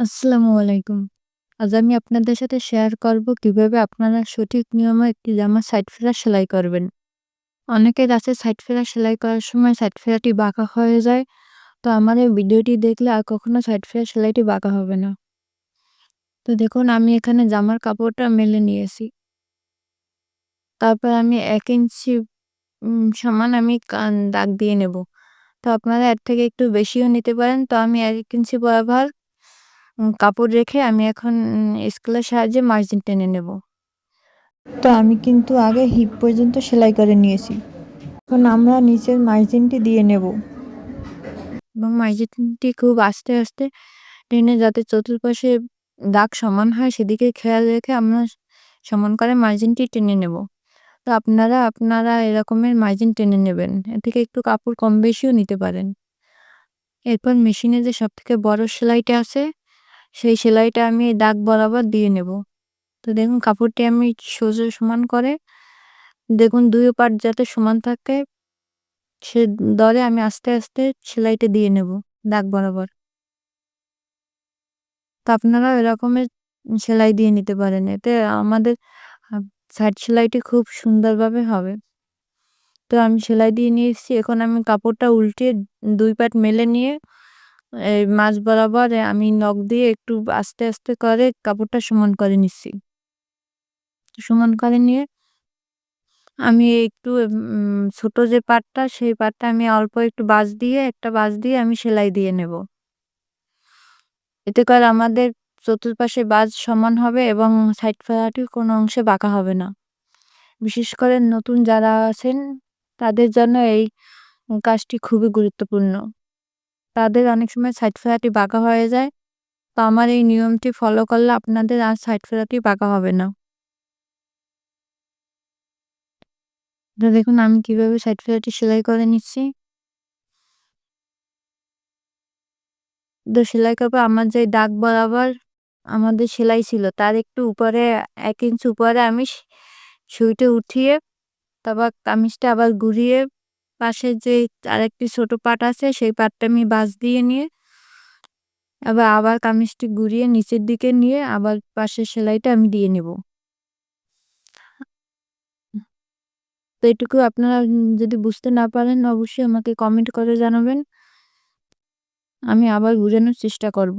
আসসালামু আলাইকুম। আজ আমি আপনাদের সাথে শেয়ার করব কীভাবে আপনারা সঠিক নিয়মে একটি জামা সাইড ফেরা সেলাই করবেন। অনেকের আছে সাইড ফেরা সেলাই করার সময় সাইড ফেরাটি বাঁকা হয়ে যায়। তো আমার এই ভিডিওটি দেখলে আর কখনো সাইড ফেরা সেলাইটি বাঁকা হবে না। তো দেখুন, আমি এখানে জামার কাপড়টা মেলে নিয়েছি। তারপর আমি এক ইঞ্চি সমান আমি কান দাগ দিয়ে নেব। তো আপনারা এর থেকে একটু বেশিও নিতে পারেন। তো আমি এক ইঞ্চি বরাবর কাপড় রেখে আমি এখন স্কেলের সাহায্যে মার্জিন টেনে নেব। তো আমি কিন্তু আগে হিপ পর্যন্ত সেলাই করে নিয়েছি। এখন আমরা নিচের মার্জিনটি দিয়ে নেব। এবং মার্জিনটি খুব আস্তে আস্তে টেনে যাতে চতুর্পাশে দাগ সমান হয় সেদিকে খেয়াল রেখে আমরা সমান করে মার্জিনটি টেনে নেব। তো আপনারা আপনারা এরকমের মার্জিন টেনে নেবেন। এ থেকে একটু কাপড় কম বেশিও নিতে পারেন। এরপর মেশিনে যে সব থেকে বড় সেলাইটা আছে সেই সেলাইটা আমি দাগ বরাবর দিয়ে নেব। তো দেখুন, কাপড়টি আমি সোজা সমান করে, দেখুন, দুই পাট যাতে সমান থাকে, সে দরে আমি আস্তে আস্তে সেলাইটা দিয়ে নেব দাগ বরাবর। তো আপনারা এরকমের সেলাই দিয়ে নিতে পারেন, এতে আমাদের সাইড সেলাইটি খুব সুন্দরভাবে হবে। তো আমি সেলাই দিয়ে নিয়ে এসেছি, এখন আমি কাপড়টা উল্টে দুই পাট মেলে নিয়ে এই মাছ বরাবর আমি নখ দিয়ে একটু আস্তে আস্তে করে কাপড়টা সমান করে নিচ্ছি সমান করে নিয়ে আমি একটু ছোট যে পাটটা, সেই পাটটা আমি অল্প একটু বাঁশ দিয়ে, একটা বাঁশ দিয়ে আমি সেলাই দিয়ে নেব। এতে করে আমাদের চতুর্পাশে বাজ সমান হবে এবং সাইড ফেলাটি কোনো অংশে বাঁকা হবে না। বিশেষ করে নতুন যারা আছেন, তাদের জন্য এই কাজটি খুবই গুরুত্বপূর্ণ। তাদের অনেক সময় সাইড ফেরাটি বাঁকা হয়ে যায়। তো আমার এই নিয়মটি ফলো করলে আপনাদের আর সাইড ফেরাটি বাঁকা হবে না। তো দেখুন, আমি কীভাবে সাইড ফেরাটি সেলাই করে নিচ্ছি। তো সেলাই করব, আমার যে দাগ বরাবর আমাদের সেলাই ছিল, তার একটু উপরে, এক ইঞ্চ উপরে আমি সুইটে উঠিয়ে, তারপর কামিজটা আবার ঘুরিয়ে পাশে যে আরেকটি ছোট পাট আছে, সেই পাটটা আমি বাঁশ দিয়ে নিয়ে, আবার আবার কামিজটি ঘুরিয়ে নিচের দিকে নিয়ে আবার পাশের সেলাইটা আমি দিয়ে নেব। তো এটুকু আপনারা যদি বুঝতে না পারেন, অবশ্যই আমাকে কমেন্ট করে জানাবেন। আমি আবার ঘুরানোর চেষ্টা করব।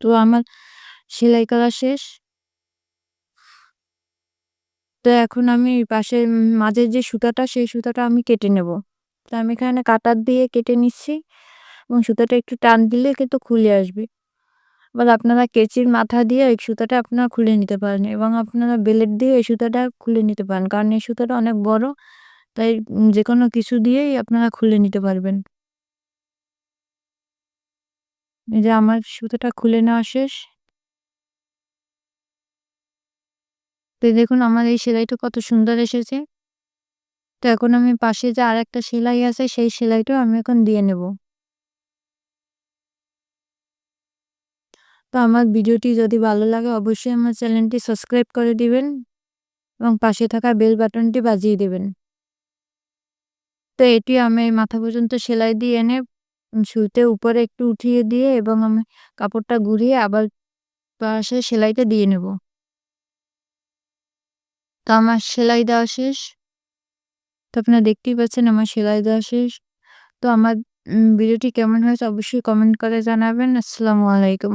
তো আমার সেলাই করা শেষ। তো এখন আমি পাশে মাঝের যে সুতাটা, সেই সুতাটা আমি কেটে নেব। তো আমি এখানে কাটার দিয়ে কেটে নিচ্ছি এবং সুতাটা একটু টান দিলে কিন্তু খুলে আসবে। এবার আপনারা কেচির মাথা দিয়ে এই সুতাটা আপনারা খুলে নিতে পারেন এবং আপনারা বেলেট দিয়ে এই সুতাটা খুলে নিতে পারেন, কারণ এই সুতাটা অনেক বড়, তাই যে কোনো কিছু দিয়েই আপনারা খুলে নিতে পারবেন। এই যে আমার সুতাটা খুলে নেওয়া শেষ। তো দেখুন আমার এই সেলাইটা কত সুন্দর এসেছে। তো এখন আমি পাশে যে আর একটা সেলাই আছে, সেই সেলাইটাও আমি এখন দিয়ে নেব। তো আমার ভিডিওটি যদি ভালো লাগে, অবশ্যই আমার চ্যানেলটি সাবস্ক্রাইব করে দিবেন এবং পাশে থাকা বেল বাটনটি বাজিয়ে দেবেন। তো এটি আমি মাথা পর্যন্ত সেলাই দিয়ে এনে শুতে উপরে একটু উঠিয়ে দিয়ে এবং আমি কাপড়টা ঘুরিয়ে আবার পাশে সেলাইটা দিয়ে নেব। তো আমার সেলাই দেওয়া শেষ। তো আপনারা দেখতেই পাচ্ছেন আমার সেলাই দেওয়া শেষ। তো আমার ভিডিওটি কেমন হয়েছে অবশ্যই কমেন্ট করে জানাবেন। আসসালামু আলাইকুম।